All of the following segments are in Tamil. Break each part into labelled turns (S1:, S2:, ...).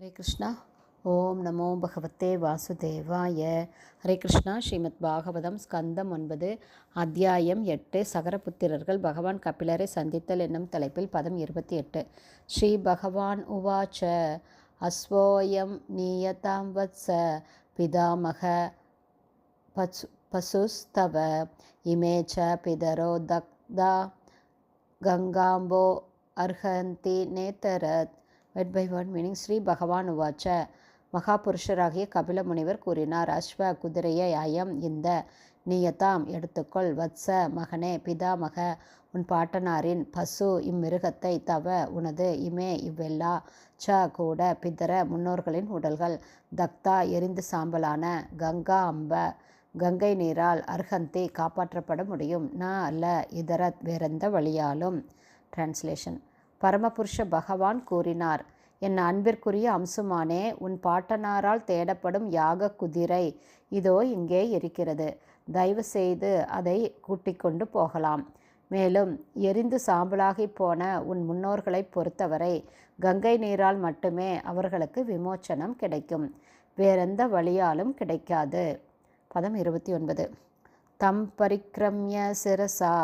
S1: ஹரே கிருஷ்ணா. ஓம் நமோ பகவத்தே வாசுதேவாய. ஹரே கிருஷ்ணா. ஸ்ரீமத் பாகவதம் ஸ்கந்தம் ஒன்பது அத்தியாயம் எட்டு சகரபுத்திரர்கள் பகவான் கபிலரை சந்தித்தல் என்னும் தலைப்பில் பதம் இருபத்தி எட்டு. ஸ்ரீ பகவான் உவாச்ச அஸ்வோயம் நீயதாம் வத்ச பிதாமக பசு பசுஸ்தவ இமே ச பிதரோ தக்தா கங்காம்போ அர்ஹந்தி நேத்தரத். Word by word meaning Shri Bhagavan உவாச்ச மகாபுருஷராகிய கபில முனிவர் கூறினார் அஸ்வ குதிரையை அயம் இந்த நீயத்தாம் எடுத்துக்கொள். வத்ச மகனே பிதாமக உன் பாட்டனாரின் பசு இம்மிருகத்தை தவ உனது இமே இவ்வெல்லா. ச கூட பிதர முன்னோர்களின் உடல்கள். தக்தா எரிந்து சாம்பலான கங்கா அம்ப. கங்கை நீரால் அர்ஹந்தி காப்பாற்றப்பட முடியும். ந அல்ல இதர வேறெந்த வழியாலும். டிரான்ஸ்லேஷன் பரமபுருஷ பகவான் கூறினார். என் அன்பிற்குரிய அம்சுமானே உன் பாட்டனாரால் தேடப்படும் யாக குதிரை இதோ இங்கே இருக்கிறது. தயவு செய்து அதை கூட்டிக் கொண்டு போகலாம். மேலும் எரிந்து சாம்பலாகி போன உன் முன்னோர்களை பொறுத்தவரை கங்கை நீரால் மட்டுமே அவர்களுக்கு விமோச்சனம் கிடைக்கும். வேறெந்த வழியாலும் கிடைக்காது. பதம் இருபத்தி ஒன்பது. தம் பரிக்ரம்ய சிரசா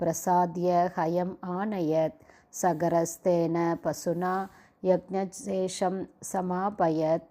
S1: பிரசாத்ய ஹயம் ஆனயத் சகரஸ்தேன பசுனா யக்ஞசேஷம் சமாபயத்.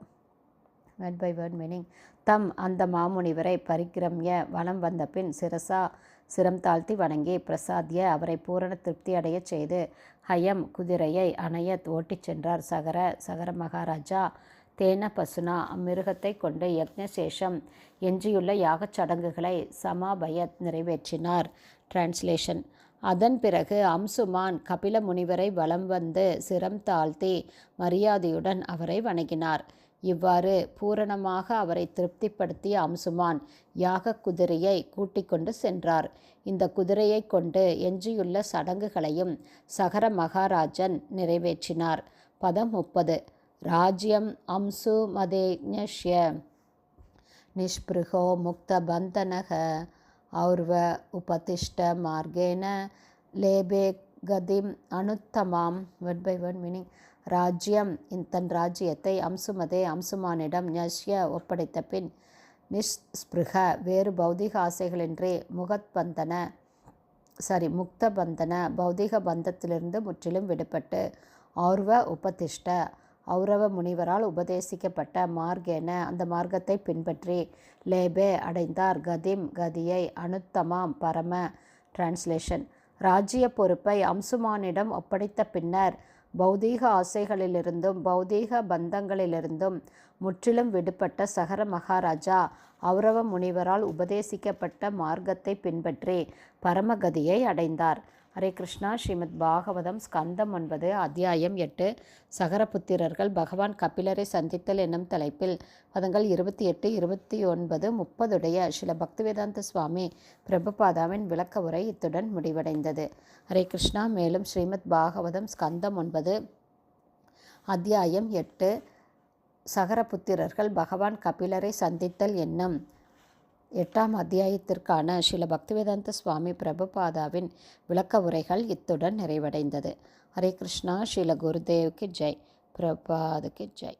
S1: வேர்ட் பை வேர்ட் மீனிங் தம் அந்த மாமுனிவரை பரிக்கிரமிய வனம் வந்த பின் சிரசா சிரம் தாழ்த்தி வணங்கி பிரசாத்திய அவரை பூரண திருப்தி அடையச் செய்து ஹயம் குதிரையை அணையத் ஓட்டிச் சென்றார். சகர சகர மகாராஜா தேன பசுனா அம்மிருகத்தை கொண்டு யக்ஞசேஷம் எஞ்சியுள்ள யாகச் சடங்குகளை சமாபயத் நிறைவேற்றினார். டிரான்ஸ்லேஷன் அதன் பிறகு அம்சுமான் கபில முனிவரை வலம் வந்து சிரம் தாழ்த்தி மரியாதையுடன் அவரை வணங்கினார். இவ்வாறு பூரணமாக அவரை திருப்திப்படுத்திய அம்சுமான் யாக குதிரையை கூட்டிக் கொண்டு சென்றார். இந்த குதிரையை கொண்டு எஞ்சியுள்ள சடங்குகளையும் சகர மகாராஜன் நிறைவேற்றினார். பதம் முப்பது. ராஜ்யம் அம்சு மதேஜ்ய நிஷ்பிருகோ முக்த பந்தனக ஔர்வ உபதிஷ்ட மார்கேன லேபே கதிம் அனுத்தமாம். ஒன் பை ஒன் மீனிங் ராஜ்யம் தன் ராஜ்யத்தை அம்சுமதே அம்சுமானிடம் நஷ்ய ஒப்படைத்த பின் நிஷ்ஸ்பிருக வேறு பௌதிக ஆசைகளின்றி முகத்பந்தன சாரி முக்த பந்தன பௌதிக பந்தத்திலிருந்து முற்றிலும் விடுபட்டு ஔர்வ உபதிஷ்ட ஔரவ முனிவரால் உபதேசிக்கப்பட்ட மார்கேன அந்த மார்க்கத்தை பின்பற்றி லேபே அடைந்தார். கதிம் கதியை அனுத்தமாம் பரம டிரான்ஸ்லேஷன். ராஜ்ய பொறுப்பை அம்சுமானிடம் ஒப்படைத்த பின்னர் பௌதீக ஆசைகளிலிருந்தும் பௌதீக பந்தங்களிலிருந்தும் முற்றிலும் விடுபட்ட சகர மகாராஜா ஔரவ முனிவரால் உபதேசிக்கப்பட்ட மார்க்கத்தை பின்பற்றி பரமகதியை அடைந்தார். ஹரே கிருஷ்ணா. ஸ்ரீமத் பாகவதம் ஸ்கந்தம் ஒன்பது அத்தியாயம் எட்டு. சகரபுத்திரர்கள் பகவான் கபிலரை சந்தித்தல் என்னும் தலைப்பில் பதங்கள் இருபத்தி எட்டு இருபத்தி ஒன்பது முப்பதுடைய சில பக்திவேதாந்த சுவாமி பிரபுபாதாவின் விளக்க உரை இத்துடன் முடிவடைந்தது. ஹரே கிருஷ்ணா. மேலும் ஸ்ரீமத் பாகவதம் ஸ்கந்தம் ஒன்பது அத்தியாயம் எட்டு. சகரபுத்திரர்கள் பகவான் கபிலரை சந்தித்தல் என்னும் எட்டாம் அத்தியாயத்திற்கான ஸ்ரீல பக்திவேதாந்த சுவாமி பிரபுபாதாவின் விளக்க உரைகள் இத்துடன் நிறைவடைந்தது. ஹரே கிருஷ்ணா ஸ்ரீல குருதேவ்க்கு ஜெய். பிரபாதுக்கு ஜெய்.